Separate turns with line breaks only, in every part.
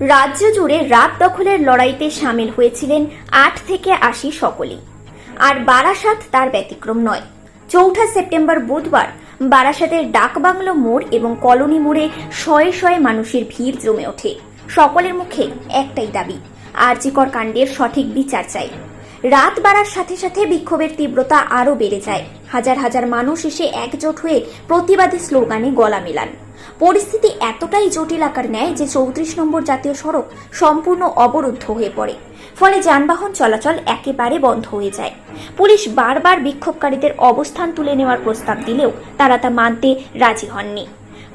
রাজ্য জুড়ে রাত দখলের লড়াইতে সামিল হয়েছিলেন আট থেকে আশি সকলেই। আর বারাসাত তার ব্যতিক্রম নয়। চৌঠা সেপ্টেম্বর বুধবার বারাসাতের ডাকবাংলো মোড় এবং কলোনি মোড়ে শয়ে শয়ে মানুষের ভিড় জমে ওঠে। সকলের মুখে একটাই দাবি আরজিকর কাণ্ডের সঠিক বিচার চাই। রাত বাড়ার সাথে সাথে বিক্ষোভের তীব্রতা আরও বেড়ে যায়। হাজার হাজার মানুষ এসে একজোট হয়ে প্রতিবাদী স্লোগানে গলা মেলান। পরিস্থিতি এতটাই জটিল আকার নেয় যে চৌত্রিশ নম্বর জাতীয় সড়ক সম্পূর্ণ অবরুদ্ধ হয়ে পড়ে। ফলে যানবাহন চলাচল একেবারে বন্ধ হয়ে যায়। পুলিশ বারবার বিক্ষোভকারীদের অবস্থান তুলে নেওয়ার প্রস্তাব দিলেও তারা তা মানতে রাজি হননি।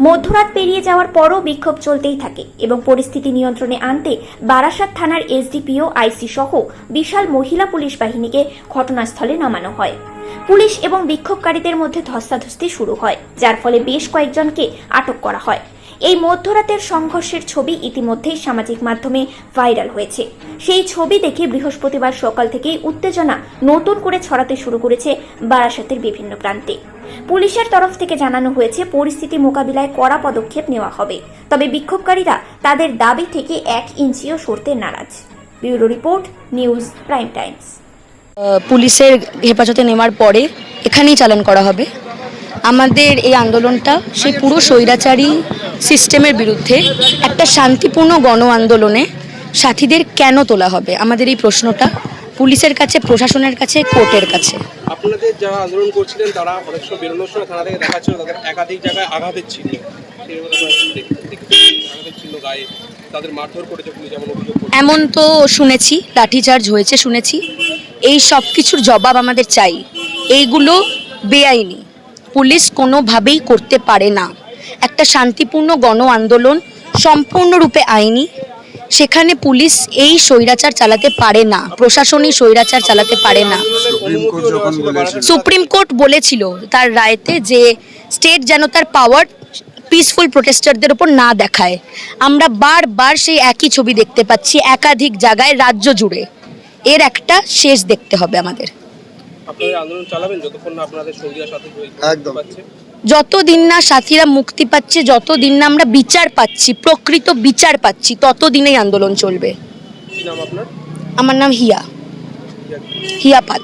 মধ্যরাত পেরিয়ে যাওয়ার পরও বিক্ষোভ চলতেই থাকে এবং পরিস্থিতি নিয়ন্ত্রণে আনতে বারাসাত থানার এসডিপিও, আইসি সহ বিশাল মহিলা পুলিশ বাহিনীকে ঘটনাস্থলে নামানো হয়। পুলিশ এবং বিক্ষোভকারীদের মধ্যে ধস্তাধস্তি শুরু হয়, যার ফলে বেশ কয়েকজনকে আটক করা হয়। এই মধ্যরাতের সংঘর্ষের ছবি ইতিমধ্যেই সামাজিক মাধ্যমে ভাইরাল হয়েছে। সেই ছবি দেখে বৃহস্পতিবার সকাল থেকেই উত্তেজনা নতুন করে ছড়াতে শুরু করেছে বারাসাতের বিভিন্ন প্রান্তে। পুলিশের তরফ থেকে জানানো হয়েছে, পরিস্থিতি মোকাবিলায় কড়া পদক্ষেপ নেওয়া হবে। তবে বিক্ষোভকারীরা তাদের দাবি থেকে এক ইঞ্চিও সরতে নারাজ। Bureau report, news prime times.
পুলিশের হেফাজতে নেওয়ার পরে এখানেই চালান করা হবে। আমাদের এই আন্দোলনটা, সেই পুরো স্বৈরাচারী সিস্টেমের বিরুদ্ধে একটা শান্তিপূর্ণ গণ আন্দোলনে সাথীদের কেন তোলা হবে? আমাদের এই প্রশ্নটা পুলিশের কাছে প্রশাসনের কাছে কোর্টের কাছে।
আপনাদের যারা আন্দোলন করছিলেন তারা অনেক সময় বেরোনোর সময় থানা থেকে দেখাচ্ছিল তাদের একাধিক জায়গায় আঘাতের ছিল
এমন তো শুনেছি লাঠিচার্জ হয়েছে শুনেছি। এই সব কিছুর জবাব আমাদের চাই। এইগুলো বেআইনি। পুলিশ কোনোভাবেই করতে পারে না। একটা শান্তিপূর্ণ গণ আন্দোলন সম্পূর্ণরূপে আইনি। সেখানে পুলিশ এই স্বৈরাচার চালাতে পারে না প্রশাসনই স্বৈরাচার চালাতে পারে না।
সুপ্রিম কোর্ট
বলেছিল। তার রায়তে যে স্টেট যেন তার পাওয়ার পিসফুল প্রোটেস্টারদের ওপর না দেখায়। আমরা বারবার সেই একই ছবি দেখতে পাচ্ছি একাধিক জায়গায় রাজ্য জুড়ে। এর একটা শেষ দেখতে হবে আমাদের।
আপনাদের আন্দোলন চালাবেন যতক্ষণ না আপনাদের সঙ্গীরা সাথে
একদম।
পাচ্ছে
যতদিন না সাথীরা মুক্তি পাচ্ছে যত দিন না আমরা বিচার পাচ্ছি প্রকৃত বিচার পাচ্ছি ততদিনেই আন্দোলন চলবে। আমার নাম হিয়া। হিয়া পাল।